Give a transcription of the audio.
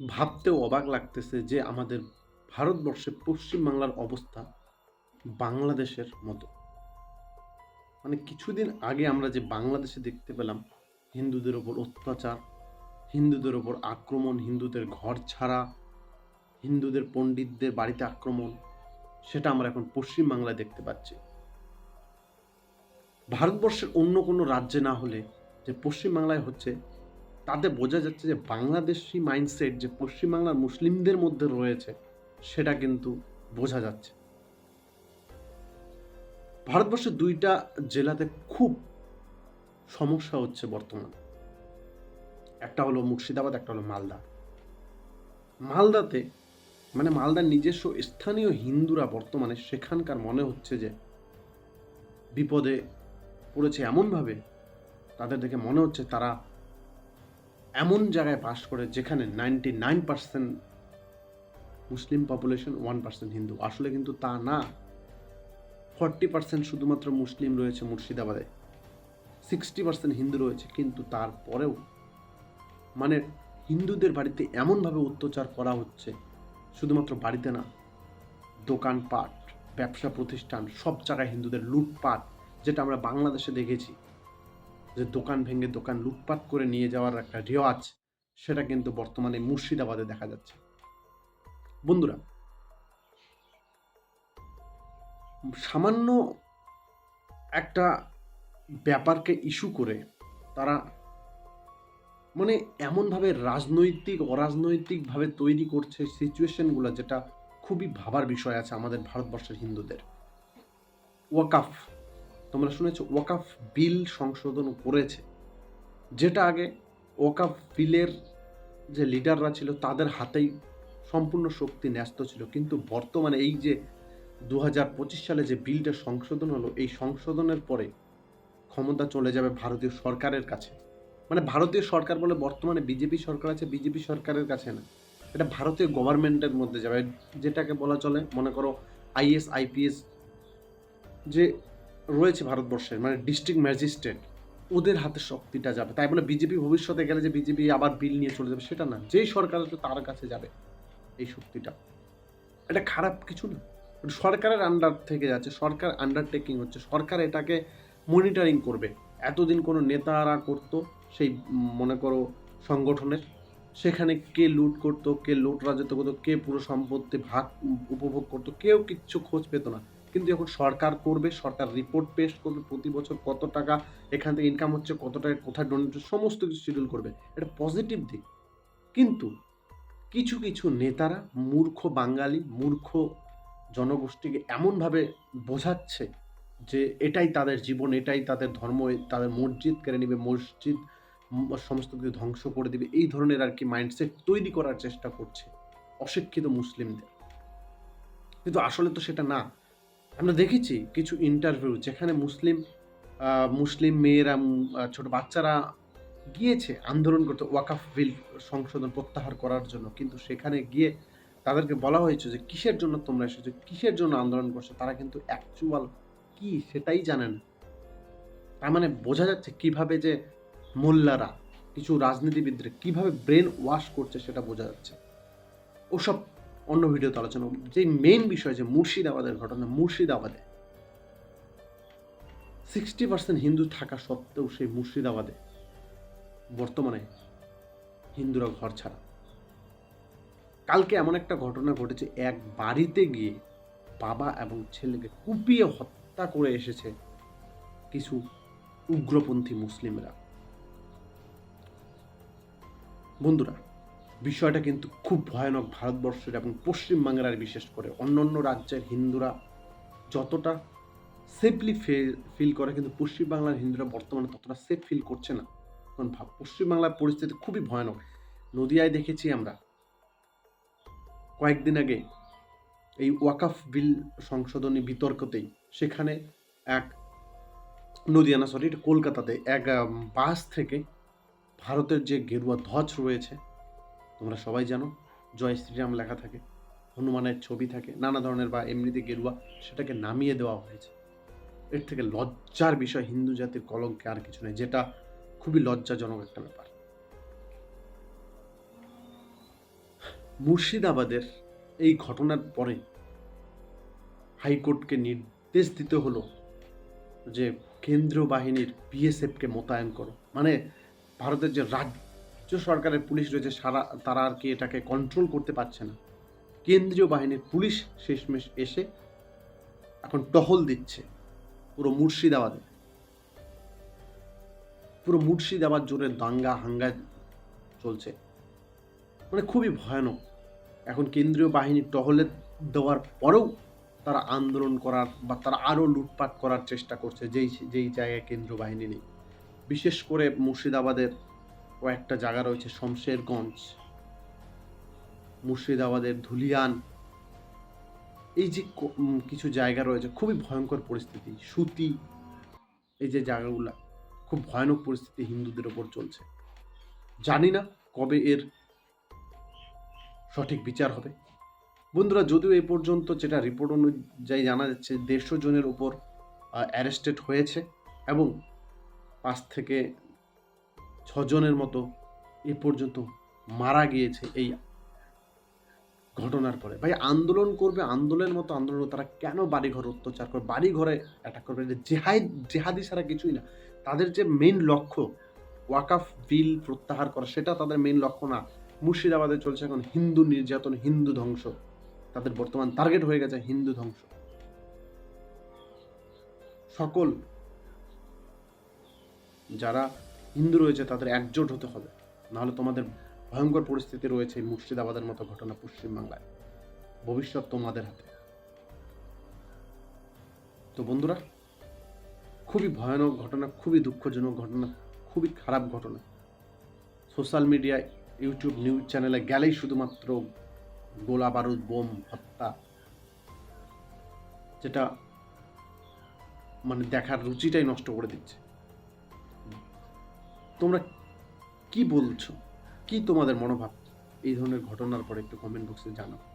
ভাবতেও অবাক লাগতেছে যে আমাদের ভারতবর্ষে পশ্চিমবাংলার অবস্থা বাংলাদেশের মতো। মানে কিছুদিন আগে আমরা যে বাংলাদেশে দেখতে পেলাম, হিন্দুদের ওপর অত্যাচার, হিন্দুদের ওপর আক্রমণ, হিন্দুদের ঘর ছাড়া, হিন্দুদের পণ্ডিতদের বাড়িতে আক্রমণ, সেটা আমরা এখন পশ্চিমবাংলায় দেখতে পাচ্ছি। ভারতবর্ষের অন্য কোনো রাজ্যে না হলে যে পশ্চিমবাংলায় হচ্ছে তাতে বোঝা যাচ্ছে যে বাংলাদেশি মাইন্ডসেট যে পশ্চিমবাংলার মুসলিমদের মধ্যে রয়েছে, সেটা কিন্তু বোঝা যাচ্ছে। ভারতবর্ষের দুইটা জেলাতে খুব সমস্যা হচ্ছে বর্তমানে। একটা হলো মুর্শিদাবাদ, একটা হলো মালদা। মালদাতে মানে মালদার নিজস্ব স্থানীয় হিন্দুরা বর্তমানে সেখানকার মনে হচ্ছে যে বিপদে পড়েছে এমনভাবে, তাদের দেখে মনে হচ্ছে তারা এমন জায়গায় বাস করে যেখানে ninety nine percent Muslim population one percent Hindu. আসলে কিন্তু তা না। ফর্টি পার্সেন্ট শুধুমাত্র মুসলিম রয়েছে মুর্শিদাবাদে। সিক্সটি পার্সেন্ট হিন্দু রয়েছে, কিন্তু তারপরেও মানে হিন্দুদের বাড়িতে এমনভাবে অত্যাচার করা হচ্ছে, শুধুমাত্র বাড়িতে না, দোকানপাট, ব্যবসা প্রতিষ্ঠান, সব জায়গায় হিন্দুদের লুটপাট, যেটা আমরা বাংলাদেশে দেখেছি। যে দোকান ভেঙে দোকান লুটপাট করে নিয়ে যাওয়ার একটা রেওয়াজ, সেটা কিন্তু বর্তমানে মুর্শিদাবাদে দেখা যাচ্ছে। বন্ধুরা, সামান্য একটা ব্যাপারকে ইস্যু করে তারা মানে এমনভাবে রাজনৈতিক, অরাজনৈতিকভাবে তৈরি করছে সিচুয়েশনগুলো যেটা খুবই ভাবার বিষয় আছে আমাদের ভারতবর্ষের হিন্দুদের। ওয়াকাফ তোমরা শুনেছো, ওয়াকাফ বিল সংশোধন করেছে। যেটা আগে ওয়াকাফ বিলের যে লিডাররা ছিল, তাদের হাতেই সম্পূর্ণ শক্তি ন্যস্ত ছিল। কিন্তু বর্তমানে এই যে দু হাজার পঁচিশ সালে যে বিলটা সংশোধন হলো, এই সংশোধনের পরে ক্ষমতা চলে যাবে ভারতীয় সরকারের কাছে। মানে ভারতীয় সরকার বলে বর্তমানে বিজেপি সরকার আছে, বিজেপি সরকারের কাছে না। এটা ভারতীয় গভর্নমেন্টের মধ্যে যাবে। যেটাকে বলা চলে, মনে করো আইএস আইপিএস যে রয়েছে ভারতবর্ষের মানে ডিস্ট্রিক্ট ম্যাজিস্ট্রেট ওদের হাতে শক্তিটা যাবে। তাই বলে বিজেপি ভবিষ্যতে গেলে যে বিজেপি আবার বিল নিয়ে চলে যাবে সেটা না, যেই সরকার আছে তার কাছে যাবে এই শক্তিটা। এটা খারাপ কিছু না। সরকারের আন্ডার থেকে যাচ্ছে, সরকার আন্ডারটেকিং হচ্ছে, সরকার এটাকে মনিটরিং করবে। এতদিন কোনো নেতারা করতো, সেই মনে করো সংগঠনের, সেখানে কে লুট করতো, কে লুট রাজত্ব করতো, কে পুরো সম্পত্তি ভাগ, উপভোগ করতো, কেউ কিচ্ছু খোঁজ পেত না। কিন্তু যখন সরকার করবে, সরকার রিপোর্ট পেশ করবে, প্রতি বছর কত টাকা, এখান থেকে ইনকাম হচ্ছে, কত টাকা, কোথায় ডোনেট সমস্ত কিছু শিডিউল করবে। এটা পজিটিভ দিক। কিন্তু কিছু কিছু নেতারা মূর্খ বাঙালি, মূর্খ জনগোষ্ঠীকে এমনভাবে বোঝাচ্ছে যে এটাই তাদের জীবন, এটাই তাদের ধর্ম তাদের মসজিদ কেড়ে নেবে, মসজিদ সমস্ত কিছু ধ্বংস করে দিবে, এই ধরনের আর কি মাইন্ডসেট তৈরি করার চেষ্টা করছে অশিক্ষিত মুসলিমদের। কিন্তু আসলে তো সেটা না। আমরা দেখেছি কিছু ইন্টারভিউ যেখানে মুসলিম মুসলিম মেয়েরা ছোট বাচ্চারা গিয়েছে আন্দোলন করতে ওয়াকাফ বিল সংশোধন প্রত্যাহার করার জন্য। কিন্তু সেখানে গিয়ে তাদেরকে বলা হয়েছে যে কিসের জন্য তোমরা এসেছ, কিসের জন্য আন্দোলন করছ, তারা কিন্তু অ্যাকচুয়াল কি সেটাই জানে না। তার মানে বোঝা যাচ্ছে কীভাবে যে মোল্লারা, কিছু রাজনীতিবিদদের কীভাবে ব্রেন ওয়াশ করছে সেটা বোঝা যাচ্ছে। ওসব অন্য ভিডিওতে আলোচনা। যে মেইন বিষয় যে মুর্শিদাবাদের ঘটনা, মুর্শিদাবাদে সিক্সটি পার্সেন্ট হিন্দু থাকা সত্ত্বেও সেই মুর্শিদাবাদে বর্তমানে হিন্দুরা ঘর ছাড়া কালকে এমন একটা ঘটনা ঘটেছে, এক বাড়িতে গিয়ে বাবা এবং ছেলেকে কুপিয়ে হত্যা করে এসেছে কিছু উগ্রপন্থী মুসলিমরা বন্ধুরা বিষয়টা কিন্তু খুব ভয়ানক ভারতবর্ষের এবং পশ্চিমবাংলার বিশেষ করে অন্য অন্য রাজ্যের হিন্দুরা যতটা সেফলি ফিল করে, কিন্তু পশ্চিমবাংলার হিন্দুরা বর্তমানে ততটা সেফ ফিল করছে না। কারণ পশ্চিমবাংলার পরিস্থিতি খুবই ভয়ানক। নদিয়ায় দেখেছি আমরা, কয়েকদিন আগে এই ওয়াকাফ বিল সংশোধনী বিতর্কতেই সেখানে এক নদিয়ানা সরি এটা কলকাতাতে এক বাস থেকে ভারতের যে গেরুয়া ধ্বজ রয়েছে তোমরা সবাই জানো জয় শ্রীরাম লেখা থাকে, হনুমানের ছবি থাকে, নানা ধরনের বা এমনিতে গেরুয়া সেটাকে নামিয়ে দেওয়া হয়েছে। এর থেকে লজ্জার বিষয়, হিন্দু জাতির কলঙ্কে আর কিছু নেই, যেটা খুবই লজ্জাজনক একটা ব্যাপার। মুর্শিদাবাদের এই ঘটনার পরে হাইকোর্টকে নির্দেশ দিতে হলো যে কেন্দ্রীয় বাহিনীর বিএসএফকে মোতায়েন করো। মানে ভারতের যে রাজ্য সরকারের পুলিশ রয়েছে, সারা, তারা আর কি এটাকে কন্ট্রোল করতে পারছে না। কেন্দ্রীয় বাহিনীর পুলিশ শেষমেশ এসে এখন টহল দিচ্ছে পুরো মুর্শিদাবাদে। পুরো মুর্শিদাবাদ জুড়ে দাঙ্গা হাঙ্গা চলছে। মানে খুবই ভয়ানক। এখন কেন্দ্রীয় বাহিনী টহলে দেওয়ার পরেও তারা আন্দোলন করার বা তারা আরও লুটপাট করার চেষ্টা করছে, যেই যেই জায়গায় কেন্দ্রীয় বাহিনী নেই। বিশেষ করে মুর্শিদাবাদের কয়েকটা জায়গা রয়েছে, শমশেরগঞ্জ, মুর্শিদাবাদের ধুলিয়ান। এই যে কিছু জায়গা রয়েছে, খুবই ভয়ঙ্কর পরিস্থিতি। সুতি, এই যে জায়গাগুলো, খুব ভয়ানক পরিস্থিতি হিন্দুদের ওপর চলছে। জানি না কবে এর সঠিক বিচার হবে। বন্ধুরা, যদিও এই পর্যন্ত যেটা রিপোর্ট অনুযায়ী জানা যাচ্ছে, দেড়শো জনের উপর অ্যারেস্টেড হয়েছে এবং পাঁচ থেকে ছজনের মতো এ পর্যন্ত মারা গিয়েছে এই ঘটনার পরে। ভাই, আন্দোলন করবে, আন্দোলনের মতো আন্দোলন, তারা কেন বাড়িঘর অত্যাচার করবে বাড়ি ঘরে অ্যাটাক করবে? এটা জেহাদ জেহাদি ছাড়া কিছুই না। তাদের যে মেইন লক্ষ্য, ওয়াকাফ বিল প্রত্যাহার করা, সেটা তাদের মেইন লক্ষ্য না। মুর্শিদাবাদে চলছে এখন হিন্দু নির্যাতন, হিন্দু ধ্বংস। তাদের বর্তমান টার্গেট হয়ে গেছে হিন্দু ধ্বংস। সকল যারা হিন্দু রয়েছে, তাদের একজোট হতে হবে। নাহলে তোমাদের ভয়ঙ্কর পরিস্থিতি রয়েছে মুর্শিদাবাদের মতো ঘটনা পশ্চিমবাংলায়। ভবিষ্যৎ তোমাদের হাতে। তো বন্ধুরা, খুবই ভয়ানক ঘটনা, খুবই দুঃখজনক ঘটনা, খুবই খারাপ ঘটনা। সোশ্যাল মিডিয়ায় ইউটিউব নিউজ চ্যানেলে গেলেই শুধুমাত্র গোলা বারুদ, বোম, হত্যা, যেটা মানে দেখার রুচিটাই নষ্ট করে দিচ্ছে। তোমরা কি বলছো? কি তোমাদের মনোভাব? এই ধরনের ঘটনার পরে একটু কমেন্ট বক্সে জানাও।